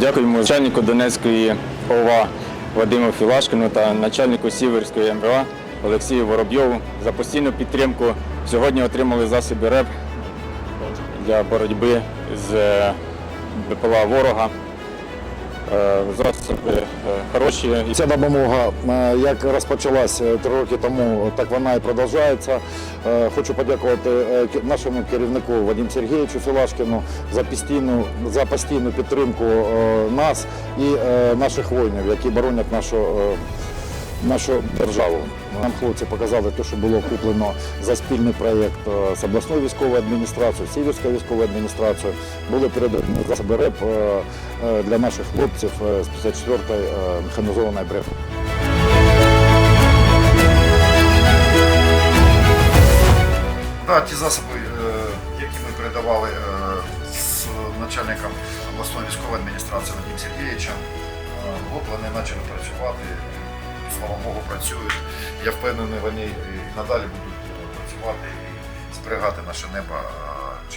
Дякуємо начальнику Донецької ОВА Вадиму Філашкину та начальнику Сіверської МВА Олексію Воробйову за постійну підтримку. Сьогодні отримали засоби РЕП для боротьби з е, БПЛА ворога. Е, Засоби е, хороші. Ця допомога, е, як розпочалась три роки тому, так вона і продовжується. Хочу подякувати нашому керівнику Вадиму Сергійовичу Філашкіну за постійну, за постійну підтримку нас і наших воїнів, які боронять нашу, нашу державу. Нам хлопці показали те, що було куплено за спільний проєкт е, з обласною військовою адміністрацією, Сіверською військовою адміністрацією. Були передані засоби РЕП е, е, для наших хлопців з 54-ї е, механізованої бригади. Да, ті засоби, які ми передавали з начальником обласної військової адміністрації Вадим Сергійовичем, от почали працювати. Слава Богу, працюють. Я впевнений, вони і надалі будуть е, працювати і зберігати наше небо е,